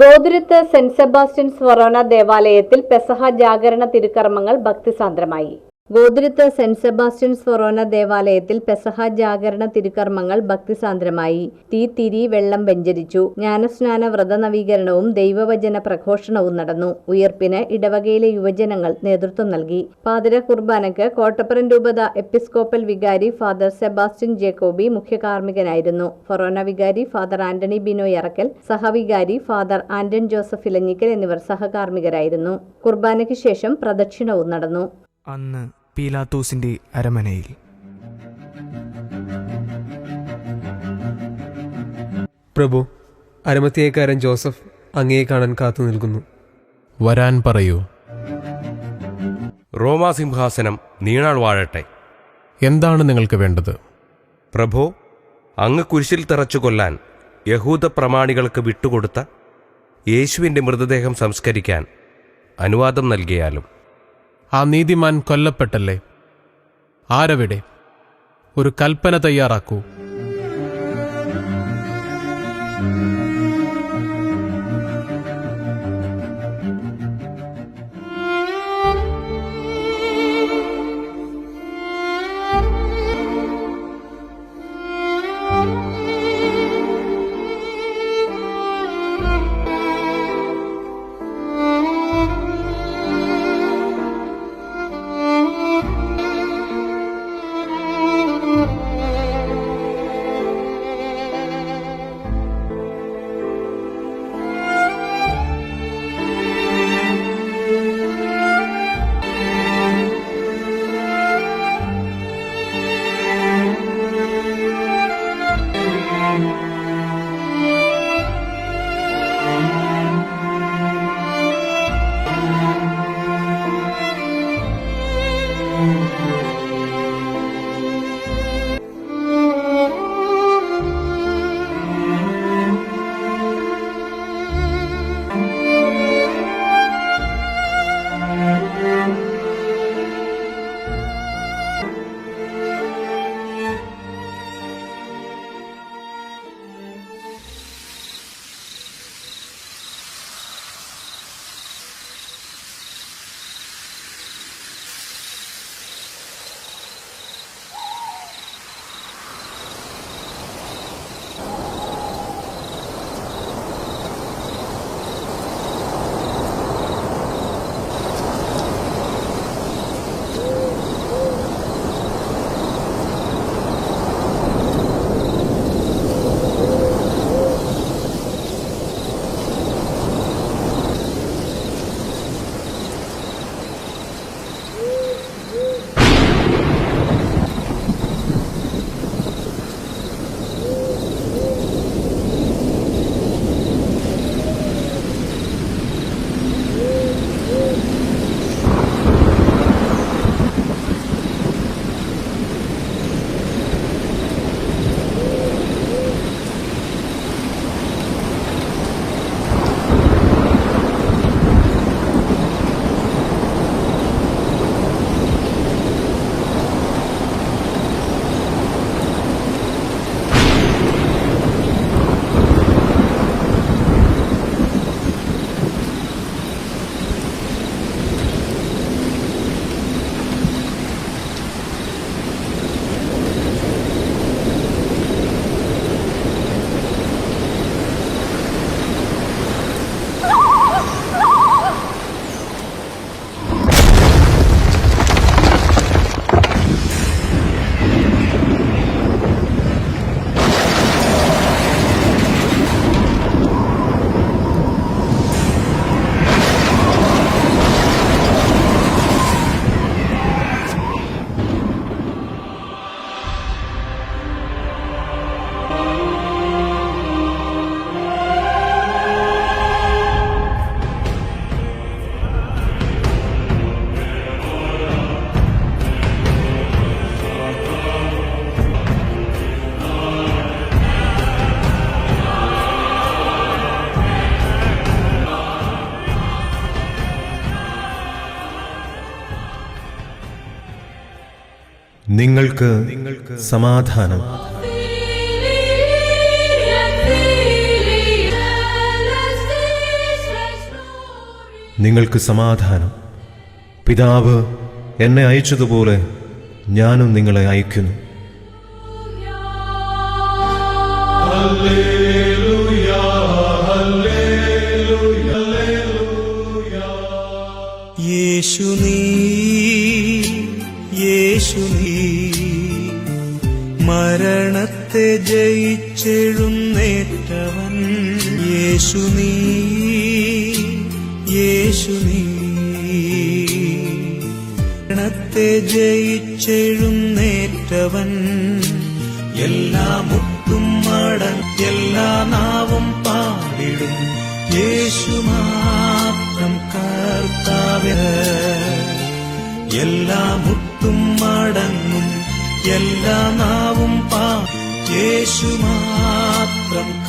Gothuruthu saint Sebastian's ഫൊറോന ദേവാലയത്തിൽ പെസഹ ജാഗരണ തിരുക്കർമ്മങ്ങൾ ഭക്തിസാന്ദ്രമായി. ഗോതുരുത്ത് സെന്റ് സെബാസ്റ്റ്യൻസ് ഫൊറോന ദേവാലയത്തിൽ പെസഹ ജാഗരണ തിരുക്കർമ്മങ്ങൾ ഭക്തിസാന്ദ്രമായി. തീ തിരി വെള്ളം വെഞ്ചരിച്ചു. ജ്ഞാനസ്നാന വ്രത നവീകരണവും ദൈവവചന പ്രഘോഷണവും നടന്നു. ഉയർപ്പിന് ഇടവകയിലെ യുവജനങ്ങൾ നേതൃത്വം നൽകി. പാതിര കുർബാനയ്ക്ക് കോട്ടപ്പുറം രൂപത എപ്പിസ്കോപ്പൽ വികാരി ഫാദർ സെബാസ്റ്റ്യൻ ജേക്കോബി മുഖ്യ കാർമ്മികനായിരുന്നു ഫൊറോന വികാരി ഫാദർ ആന്റണി ബിനോയ് അറക്കൽ സഹവികാരി ഫാദർ ആന്റൺ ജോസഫ് ഇലഞ്ഞിക്കൽ എന്നിവർ സഹകാർമ്മികരായിരുന്നു. കുർബാനയ്ക്ക് ശേഷം പ്രദക്ഷിണവും നടന്നു. അന്ന് പീലാത്തോസിന്റെ അരമനയിൽ. പ്രഭു അരമത്തിയേക്കാരൻ ജോസഫ് അങ്ങയെ കാണാൻ കാത്തു നിൽക്കുന്നു. വരാൻ പറയൂ. റോമാസിംഹാസനം നീണാൾ വാഴട്ടെ. എന്താണ് നിങ്ങൾക്ക് വേണ്ടത്? പ്രഭു അങ്ങ് കുരിശിൽ തറച്ചു കൊല്ലാൻ യഹൂദ പ്രമാണികൾക്ക് വിട്ടുകൊടുത്ത യേശുവിന്റെ മൃതദേഹം സംസ്കരിക്കാൻ അനുവാദം നൽകിയാലും. ആ നീതിമാൻ കൊല്ലപ്പെട്ടല്ലേ? ആരവിടെ? ഒരു കൽപ്പന തയ്യാറാക്കൂ. നിങ്ങൾക്ക് സമാധാനം. നിങ്ങൾക്ക് സമാധാനം. പിതാവ് എന്നെ അയച്ചതുപോലെ ഞാനും നിങ്ങളെ അയക്കുന്നു. മരണത്തെ ജയിച്ചെഴുന്നേറ്റവൻ. യേശു നീ യേശു നീ. മരണത്തെ ജയിച്ചെഴുന്നേറ്റവൻ. എല്ലാ മുട്ടും മടൻ എല്ലാ നാവും പാടിടും. യേശു മാത്രം കർത്താവ്. എല്ലാ മുട്ടും മടങ്ങും എല്ലാ നാവും പാ. യേശു മാത്രം